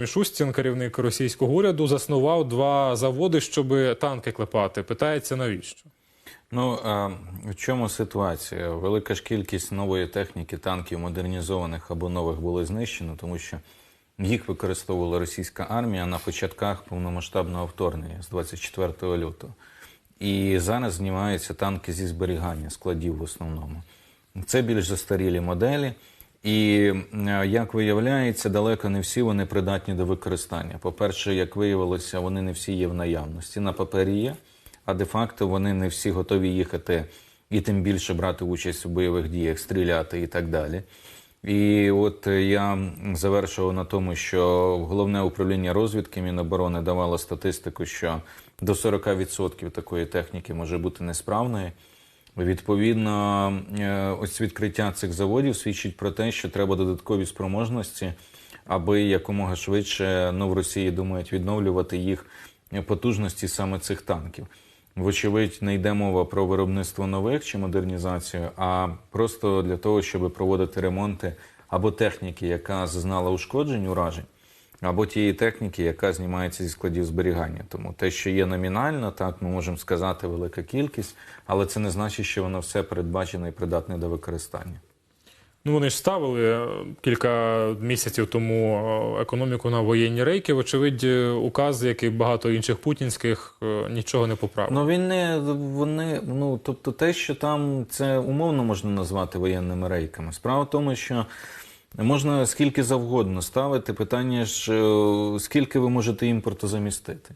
Мішустін, керівник російського уряду, заснував два заводи, щоб танки клепати. Питається навіщо? Ну а в чому ситуація? Велика ж кількість нової техніки, танків модернізованих або нових було знищено, тому що їх використовувала російська армія на початках повномасштабного вторгнення з 24 лютого. І зараз знімаються танки зі зберігання складів в основному. Це більш застарілі моделі. І е, як виявляється, далеко не всі вони придатні до використання. По-перше, як виявилося, вони не всі є в наявності. На папері є, а де-факто вони не всі готові їхати і тим більше брати участь у бойових діях, стріляти і так далі. І от е, я завершував на тому, що головне управління розвідки Міноборони давало статистику, що до 40% такої техніки може бути несправною. Відповідно, е, ось відкриття цих заводів свідчить про те, що треба додаткові спроможності, аби якомога швидше ну, в Росії думають відновлювати їх потужності саме цих танків. Вочевидь, не йде мова про виробництво нових чи модернізацію, а просто для того, щоб проводити ремонти або техніки, яка зазнала ушкоджень, уражень, або тієї техніки, яка знімається зі складів зберігання. Тому те, що є номінально, так ми можемо сказати велика кількість, але це не значить, що воно все передбачено і придатне до використання. Ну вони ж ставили е, кілька місяців тому е, економіку на воєнні рейки. Вочевидь, е, указ, як і багато інших путінських, нічого не поправив. Ну він не вони. Ну тобто, те, що там це умовно можна назвати воєнними рейками. Справа в тому, що можна скільки завгодно ставити питання ж, е, скільки ви можете імпорту замістити.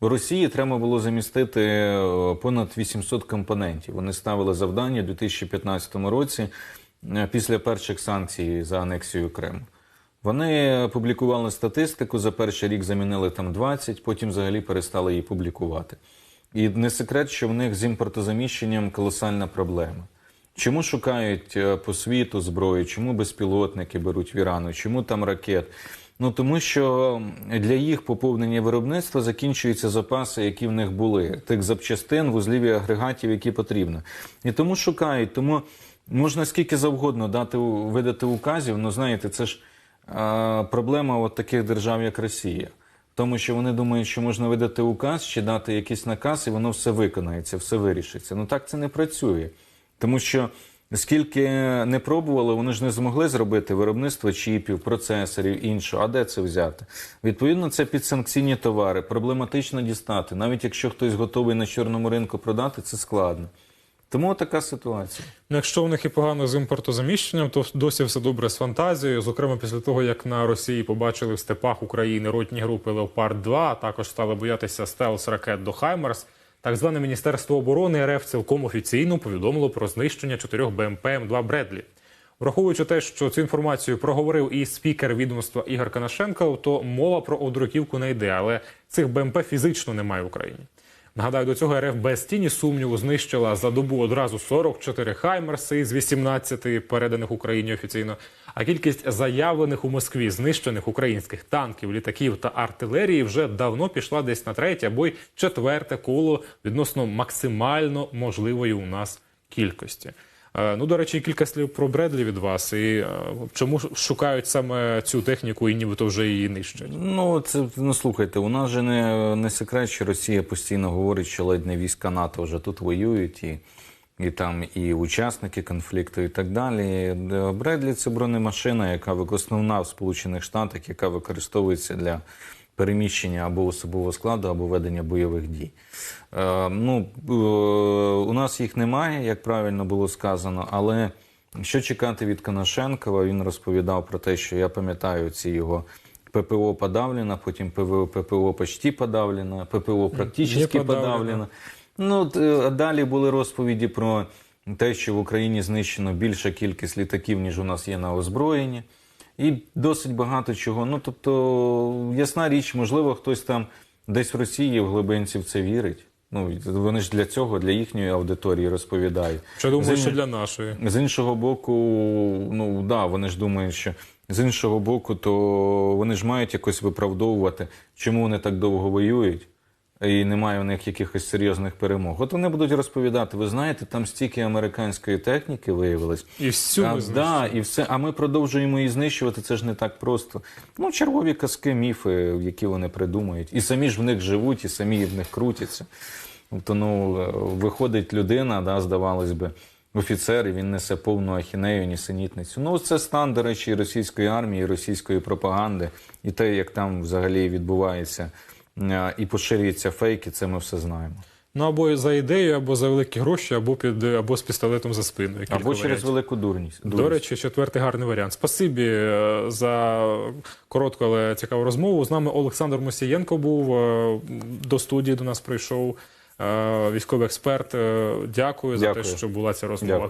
У Росії треба було замістити е, понад 800 компонентів. Вони ставили завдання у 2015 році е, після перших санкцій за анексію Криму. Вони публікували статистику, за перший рік замінили там 20, потім взагалі перестали її публікувати. І не секрет, що в них з імпортозаміщенням колосальна проблема. Чому шукають е, по світу зброю, чому безпілотники беруть в Ірану, чому там ракет? Ну тому що для їх поповнення виробництва закінчуються запаси, які в них були, тих запчастин, вузлів і агрегатів, які потрібно. І тому шукають. Тому можна скільки завгодно дати видати указів. Ну знаєте, це ж а, проблема от таких держав, як Росія. Тому що вони думають, що можна видати указ чи дати якийсь наказ, і воно все виконається, все вирішиться. Ну так це не працює. Тому що скільки не пробували, вони ж не змогли зробити виробництво чіпів, процесорів, іншого. А де це взяти? Відповідно, це підсанкційні товари, проблематично дістати. Навіть якщо хтось готовий на чорному ринку продати, це складно. Тому така ситуація. Ну, якщо у них і погано з імпортозаміщенням, то досі все добре з фантазією. Зокрема, після того, як на Росії побачили в степах України ротні групи Леопард 2 а також стали боятися стелс ракет до Хаймерс. Так зване Міністерство оборони РФ цілком офіційно повідомило про знищення чотирьох БМП М2 Бредлі. Враховуючи те, що цю інформацію проговорив і спікер відомства Ігор Канашенко, то мова про одруківку не йде, але цих БМП фізично немає в Україні. Нагадаю, до цього РФ без тіні сумніву знищила за добу одразу 44 хаймерси з 18 переданих Україні офіційно. А кількість заявлених у Москві знищених українських танків, літаків та артилерії вже давно пішла десь на третє або й четверте коло відносно максимально можливої у нас кількості. Е, Ну, до речі, кілька слів про Бредлі від вас. І е, чому шукають саме цю техніку і нібито вже її нищать? Ну, це ну слухайте, у нас же не, не секрет, що Росія постійно говорить, що ледь не війська НАТО вже тут воюють, і, і там і учасники конфлікту, і так далі. Бредлі це бронемашина, яка основна в Сполучених Штатах, яка використовується для переміщення або особового складу, або ведення бойових дій. Е, ну, е, у нас їх немає, як правильно було сказано, але що чекати від Коношенкова? Він розповідав про те, що я пам'ятаю ці його ППО подавлено, потім ПВО, ППО почти подавлено, ППО практично подавлено. Ну, е, далі були розповіді про те, що в Україні знищено більша кількість літаків, ніж у нас є на озброєнні. І досить багато чого. Ну, тобто, ясна річ, можливо, хтось там десь в Росії в глибинці в це вірить. Ну, вони ж для цього, для їхньої аудиторії розповідають. Що думаю, З що для нашої? з іншого боку, ну да, вони ж думають, що з іншого боку, то вони ж мають якось виправдовувати, чому вони так довго воюють. І немає у них якихось серйозних перемог. От вони будуть розповідати, ви знаєте, там стільки американської техніки виявилось. І всю а, ми да, і все, а ми продовжуємо її знищувати. Це ж не так просто. Ну, чергові казки, міфи, які вони придумують. І самі ж в них живуть, і самі в них крутяться. Тобто, ну, виходить людина, да, здавалось би, офіцер, і він несе повну ахінею, нісенітницю. Ну, це стан, до речі, російської армії, російської пропаганди, і те, як там взагалі відбувається і поширюються фейки, це ми все знаємо. Ну або за ідею, або за великі гроші, або під або з пістолетом за спиною. Або через варіантів. велику дурність. До речі, четвертий гарний варіант. Спасибі е, за коротку, але цікаву розмову. З нами Олександр Мосієнко був е, до студії. До нас прийшов е, військовий експерт. Е, Дякую, за те, що була ця розмова. Дякую.